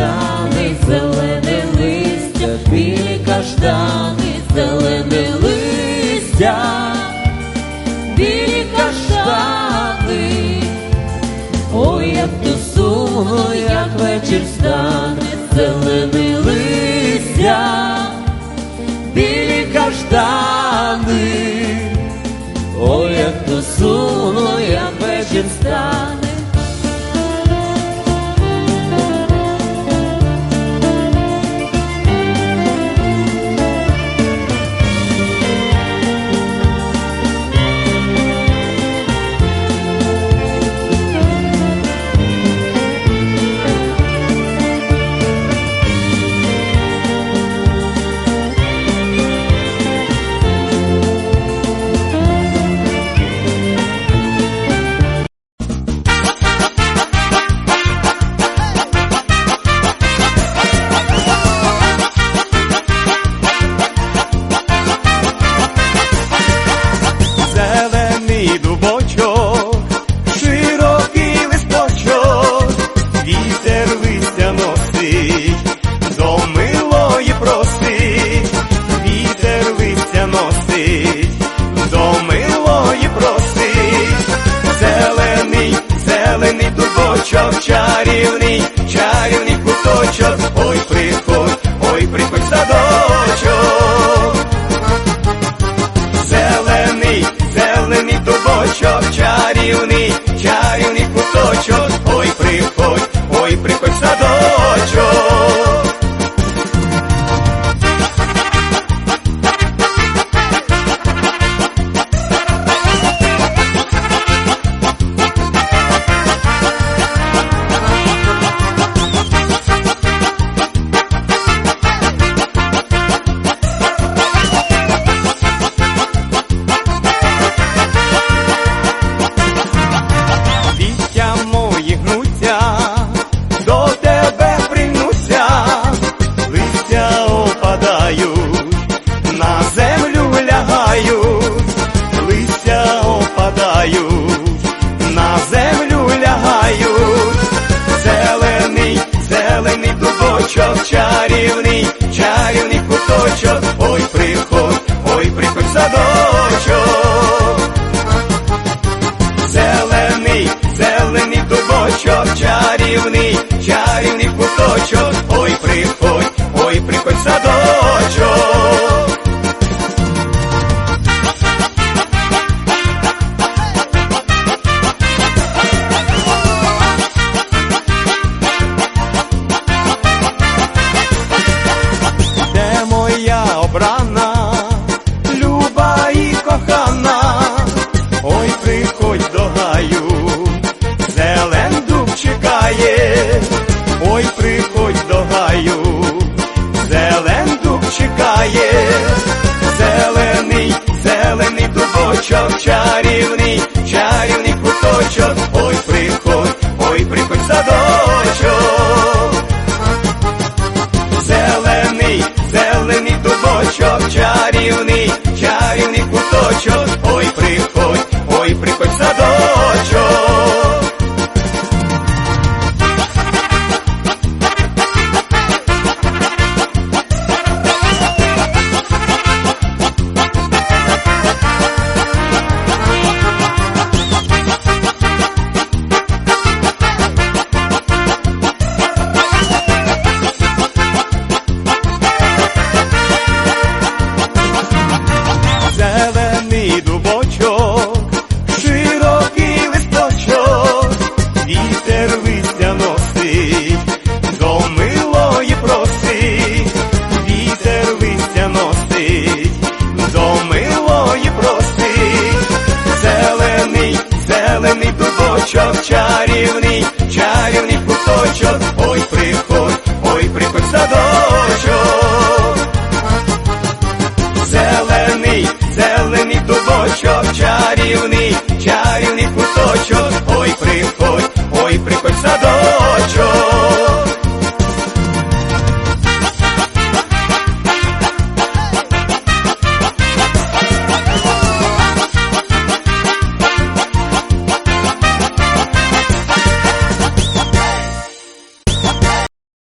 каштани, зелене листя, білі каштани, зелене листя, білі каштани, ой, як тусу, як вечір стане, зелене. куточок, чарівний, чарівний куточок, ой приходь, ой приходь в садочок, зелений, зелений дубочок, чарівний, чарівний куточок, ой приходь, ой приходь в садочок. Chavchari.